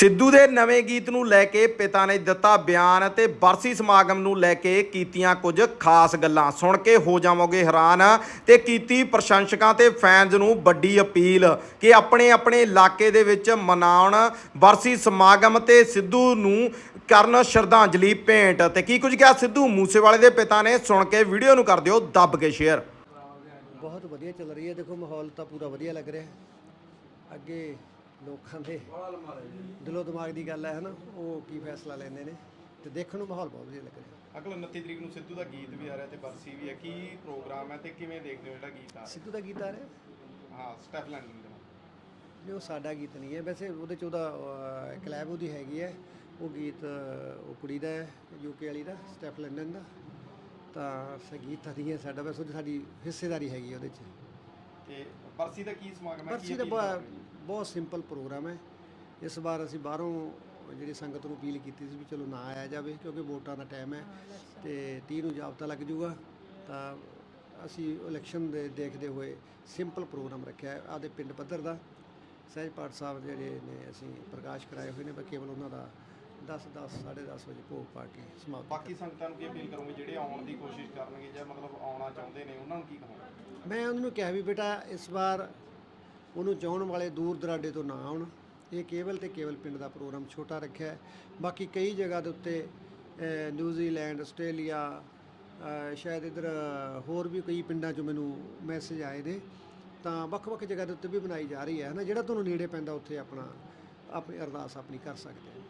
ਸਿੱਧੂ ਦੇ ਨਵੇਂ ਗੀਤ ਨੂੰ ਲੈ ਕੇ ਪਿਤਾ ਨੇ ਦਿੱਤਾ ਬਿਆਨ ਅਤੇ ਬਰਸੀ ਸਮਾਗਮ ਨੂੰ ਲੈ ਕੇ ਕੀਤੀਆਂ ਕੁਝ ਖਾਸ ਗੱਲਾਂ। ਸੁਣ ਕੇ ਹੋ ਜਾਵੋਗੇ ਹੈਰਾਨ ਤੇ ਕੀਤੀ ਪ੍ਰਸ਼ੰਸਕਾਂ ਤੇ ਫੈਨਜ਼ ਨੂੰ ਵੱਡੀ ਅਪੀਲ ਕਿ ਆਪਣੇ ਆਪਣੇ ਇਲਾਕੇ ਦੇ ਵਿੱਚ ਮਨਾਉਣ। ਬਰਸੀ ਸਮਾਗਮ ਤੇ ਸਿੱਧੂ ਨੂੰ ਕਰਨ ਸ਼ਰਧਾਂਜਲੀ ਭੇਂਟ ਤੇ ਕੀ ਕੁਝ ਕਿਹਾ ਸਿੱਧੂ? ਮੂਸੇਵਾਲੇ ਦੇ ਪਿਤਾ ਨੇ ਸੁਣ ਕੇ ਵੀਡੀਓ ਨੂੰ ਕਰ ਦਿਓ, ਦੱਬ ਕੇ ਸ਼ੇਅਰ ਬਹੁਤ ਵਧੀਆ ਚੱਲ ਰਹੀ ਹੈ। ਦੇਖੋ ਮਾਹੌਲ ਤਾਂ ਪੂਰਾ ਵਧੀਆ ਲੱਗ ਰਿਹਾ। ਹੈ ਅੱਗੇ ਲੋਕਾਂ ਦੇ ਦਿਲੋਂ ਦਿਮਾਗ ਦੀ ਗੱਲ ਹੈ ਹਨਾ? ਉਹ ਕੀ ਫੈਸਲਾ ਲੈਂਦੇ ਨੇ ਤੇ ਦੇਖਣ ਨੂੰ ਮਾਹੌਲ ਬਹੁਤ ਵਧੀਆ ਲੱਗ ਰਿਹਾ ਅਗਲ 29 ਤਰੀਕ ਨੂੰ ਸਿੱਧੂ ਦਾ ਗੀਤ ਵੀ ਆ ਰਿਹਾ ਤੇ ਬਰਸੀ ਵੀ ਹੈ। ਕੀ ਪ੍ਰੋਗਰਾਮ ਹੈ ਤੇ ਕਿਵੇਂ ਦੇਖਦੇ ਹੋ ਜਿਹੜਾ ਗੀਤ ਆ ਸਿੱਧੂ ਦਾ ਗੀਤ ਆ ਰਿਹਾ? ਹਾਂ ਸਟੈਫ ਲੈਂਡਿੰਗ ਦਾ। ਜੋ ਸਾਡਾ ਗੀਤ ਨਹੀਂ ਹੈ। ਵੈਸੇ ਉਹਦੇ ਚ ਉਹਦਾ ਕਲੈਬ ਉਹਦੀ ਹੈਗੀ ਹੈ। ਉਹ ਗੀਤ ਉਹ ਕੁੜੀ ਦਾ ਹੈ ਯੂਕੇ ਵਾਲੀ ਦਾ ਸਟੈਫ ਲੰਡਨ ਦਾ। ਤਾਂ ਸੰਗੀਤ ਹੈ ਸਾਡਾ। ਵੈਸੇ ਉਹਦੀ ਸਾਡੀ ਹਿੱਸੇਦਾਰੀ ਹੈਗੀ ਉਹਦੇ ਚ। ਤੇ ਬਰਸੀ ਦਾ ਕੀ ਸਮਾਗਮ ਹੈ? ਦਾ ਬਹੁਤ ਸਿੰਪਲ ਪ੍ਰੋਗਰਾਮ ਹੈ। ਇਸ ਵਾਰ ਅਸੀਂ ਬਾਹਰੋਂ ਜਿਹੜੀ ਸੰਗਤ ਨੂੰ ਅਪੀਲ ਕੀਤੀ ਸੀ ਵੀ ਚਲੋ ਨਾ ਆਇਆ ਜਾਵੇ ਕਿਉਂਕਿ ਵੋਟਾਂ ਦਾ ਟਾਈਮ ਹੈ ਤੇ 30 ਨੂੰ ਜਾਬਤਾ ਲੱਗ ਜਾਊਗਾ ਤਾਂ ਅਸੀਂ ਇਲੈਕਸ਼ਨ ਦੇ ਦੇਖਦੇ ਹੋਏ ਸਿੰਪਲ ਪ੍ਰੋਗਰਾਮ ਰੱਖਿਆ ਹੈ ਆਪਦੇ ਪਿੰਡ ਪੱਧਰ ਦਾ। ਸਹਿਜ ਪਾਠ ਸਾਹਿਬ ਜਿਹੜੇ ਨੇ ਅਸੀਂ ਪ੍ਰਕਾਸ਼ ਕਰਾਏ ਹੋਏ ਨੇ ਬਸ ਕੇਵਲ ਉਹਨਾਂ ਦਾ 10 10 10:30 ਵਜੇ ਭੋਗ ਪਾ ਕੇ ਸਮਾਪਤ ਬਾਕੀ ਸੰਗਤਾਂ ਨੂੰ ਕੀ ਅਪੀਲ ਕਰੋਗੇ? ਜਿਹੜੇ ਆਉਣ ਦੀ ਕੋਸ਼ਿਸ਼ ਕਰਨਗੇ ਜਾਂ ਮਤਲਬ ਆਉਣਾ ਚਾਹੁੰਦੇ ਨੇ ਉਹਨਾਂ ਨੂੰ ਕੀ ਕਹੋਗੇ? ਮੈਂ ਉਹਨਾਂ ਨੂੰ ਕਿਹਾ ਵੀ ਬੇਟਾ ਇਸ ਵਾਰ ਉਹਨੂੰ ਚਾਹਣ ਵਾਲੇ ਦੂਰ ਦਰਾਡੇ ਤੋਂ ਨਾ ਆਉਣ। ਇਹ ਕੇਵਲ ਤੇ ਕੇਵਲ ਪਿੰਡ ਦਾ ਪ੍ਰੋਗਰਾਮ ਛੋਟਾ ਰੱਖਿਆ ਬਾਕੀ ਕਈ ਜਗ੍ਹਾ ਦੇ ਉੱਤੇ ਨਿਊਜ਼ੀਲੈਂਡ ਆਸਟ੍ਰੇਲੀਆ ਸ਼ਾਇਦ ਇਧਰ ਹੋਰ ਵੀ ਕਈ ਪਿੰਡਾਂ 'ਚੋਂ ਮੈਨੂੰ ਮੈਸੇਜ ਆਏ ਨੇ। ਤਾਂ ਵੱਖ-ਵੱਖ ਜਗ੍ਹਾ ਦੇ ਉੱਤੇ ਵੀ ਬਣਾਈ ਜਾ ਰਹੀ ਹੈ ਨਾ ਜਿਹੜਾ ਤੁਹਾਨੂੰ ਨੇੜੇ ਪੈਂਦਾ ਉੱਥੇ ਆਪਣਾ ਆਪਣੀ ਅਰਦਾਸ ਆਪਣੀ ਕਰ ਸਕਦੇ ਹੋ।